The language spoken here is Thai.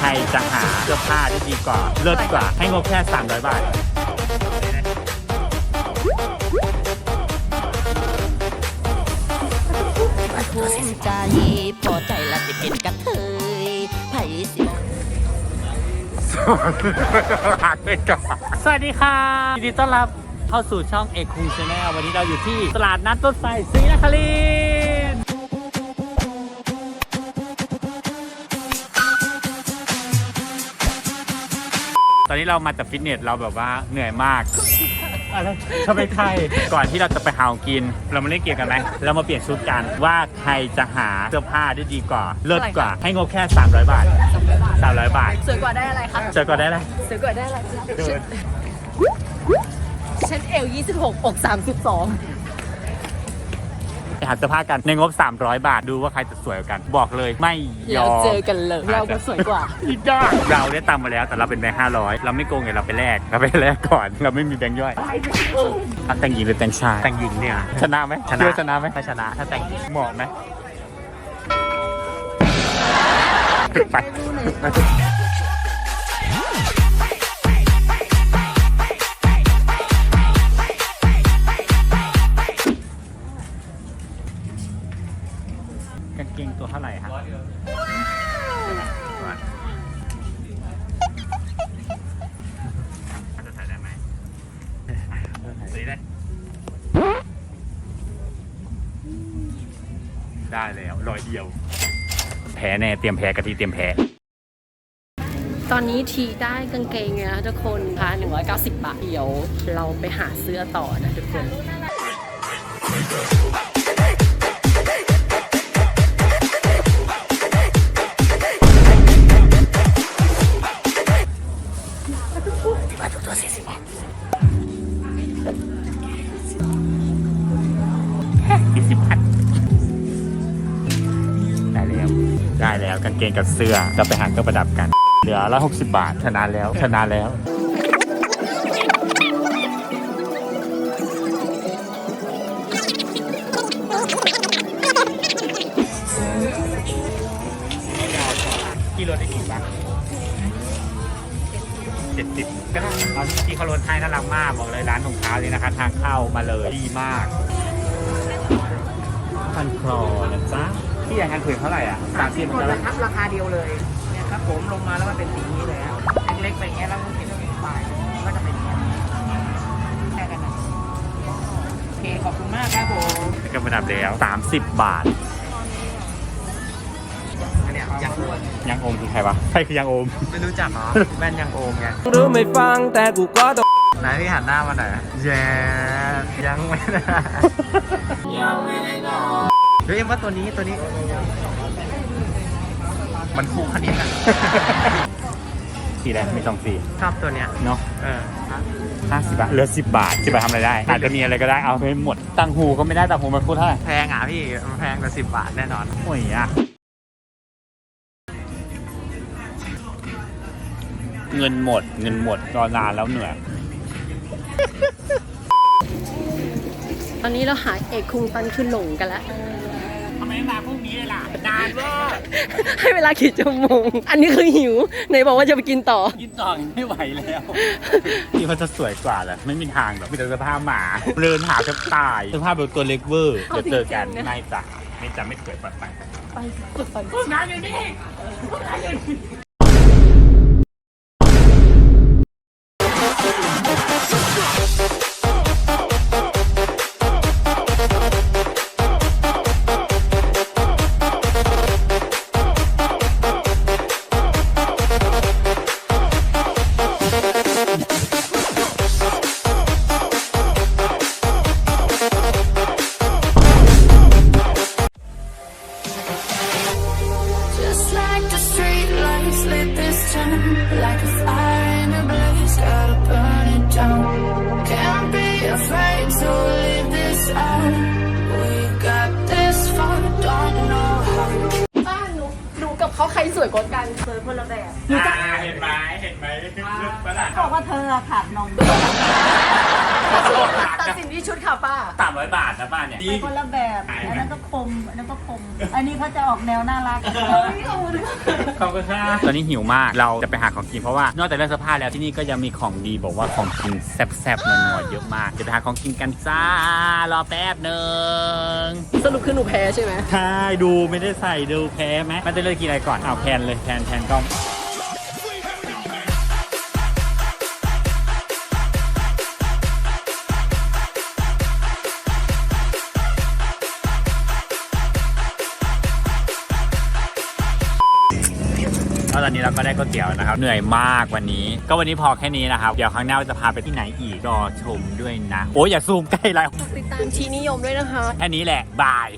ใครจะหาเสื้อผ้าที่ดีกว่า เลิศกว่า ให้งบแค่ 300 บาทภูมิใจพอใจละสิเป็นกระเทยไผสิหักไปก่อนสวัสดีค่ะยินดีต้อนรับเข้าสู่ช่องเอกคุงชาแนลวันนี้เราอยู่ที่ตลาดนัดรถไฟศรีนคริน ตอนนี้เรามาจากฟิตเนสเราแบบว่าเหนื่อยมากอะไรทำไมใครก่อนที่เราจะไปหาของกิน เรามาเล่นเกมกันไหมเรามาเปลี่ยนชุดกันว่าใครจะหาเสื้อผ้าได้ดีกว่าเลิศกว่า ให้งบแค่ 300 บาท 300 บาท สวยกว่าได้อะไรคะเจอก่อนได้เลยสวยกว่าได้อะไรฉันฉันเอล26อก32 ไปหาเสื้อผ้ากันในงบ 300 บาทดูว่าใครจะสวยกว่ากัน บอกเลยไม่ยแล้วอม เจอกันเลยเราก็สวยกว่า อีกด้าเราได้ตังค์มาแล้วแต่เราเป็นแบงค์ห้าร้อยเราไม่โกงไงเราไปแลกเราไปแลกก่อน เราไม่มีแบงค์ย่อยเอาแต่งหญิงหรือแต่งชายแต่งหญิงเนี่ยชนะไหมชนะชนะไหมไม่ชนะ ถ้าแต่งหญิงเหมาะไหมไป ได้แล้วร้อยเดียว แพ้แน่เตรียมแพ้กะทิเตรียมแพ้ตอนนี้ทีได้กางเกงเนี่ยนะทุกคนค่ะ190 บาทเดี๋ยวเราไปหาเสื้อต่อนะทุกคน ได้แล้วกางเกงกับเสื้อจะไปหาเครื่องประดับกัน เหลือร้อยหกสิบบาทชนะแล้วชนะแล้วกี่รถได้กี่บาทเจ็ดสิบก็ได้เอาที่เขาลดให้น่ารักมากบอกเลยร้านถุงเท้านี้นะคะ ทางเข้ามาเลยดีมากพันคลอนะจ๊ะ ที่อย่างนั้นผืนเท่าไหร่อะสามสิบหมดแล้วครับราคาเดียวเลยเนี่ยครับผมลงมาแล้วมันเป็นสีนี้เลยครับเล็กๆไปอย่างเงี้ยแล้วมันเห็นว่าเป็นปลายก็จะเป็นอย่างเงี้ยแค่กันนะโอเคขอบคุณมากครับผมก็ประดับแล้วสามสิบบาทอันเนี้ยยังโอมยังโอมคือใครวะใครคือยังโอมไม่รู้จักเหรอแว่นยังโอมไงรู้ไม่ฟังแต่กูก็ต้องไหนพี่หันหน้ามาหน่อยแย่ยังไม่ได้ยังไม่ได้ นอนเฮ้ยว่าตัวนี้ตัวนี้ มันคู่คณิตอะสีแดงไม่ต้องสีชอบตัวเนี้ย เนาะเออ ห้าสิบบาทเหลือสิบบาทสิบบาททำอะไรได้ อาจจะมีอะไรก็ได้เอาไปหมดตังหูก็ไม่ได้ตังหูมันพูดเท่าไหร่แพงอะพี่มันแพงกว่าสิบบาทแน่นอน โอ้ยอะเงินหมดเงินหมดรอนานแล้วเหนื่อยตอนนี้เราหาเอกคุงตันคือหลงกันแล้ว เลยล่ะนานว่าให้เวลากี่ชั่วโมง อันนี้คือหิวไหนบอกว่าจะไปกินต่อ กินต่อไม่ไหวแล้วที่เขาจะสวยกว่าแหละไม่มีทางหรอกมีแต่เสื้อผ้าหมา เดินหาแทบตายเสื้อผ้าแบบตัวเล็กเวอร์จะเจอกันเอาจริงๆนะไม่จ้ะไม่จ้ะไม่สวยปลอดภัยไปจุดไฟ Just กับเขาใครสวยกว่ากันสวยคนละแบบเห็นไหมเห็นไหมลึกปะล่ะบอกว่าเธออะขาดนม ตัดสินที่ชุดค่ะป้าสามร้อยบาทนะป้าเนี่ย เป็นคนละแบบอันนั้นก็คมอันนั้นก็คม อันนี้เขาจะออกแนวน่ารักขอบคุณค่ะตอนนี้หิวมาก เราจะไปหาของกินเพราะว่านอกจากเรื่องเสื้อผ้าแล้วที่นี่ก็ยังมีของดีบอกว่าของกินแซ่บๆนัวๆเยอะมาก จะไปหาของกินกันจ้ารอแป๊บหนึ่งสรุปคือหนูแพ้ใช่ไหม ใช่ดูไม่ได้ใส่ดูแพ้ไหมมันจะเลือกกินอะไรก่อนเอาแพนเลยแพนแพนกล้อง ตอนนี้เราก็ได้ก๋วยเตี๋ยวนะครับ เหนื่อยมากวันนี้ ก็วันนี้พอแค่นี้นะครับ เดี๋ยวครั้งหน้าจะพาไปที่ไหนอีกรอชมด้วยนะ โอ้ยอย่าซูมใกล้เลยติดตามทีนิยมด้วยนะคะ แค่นี้แหละ บาย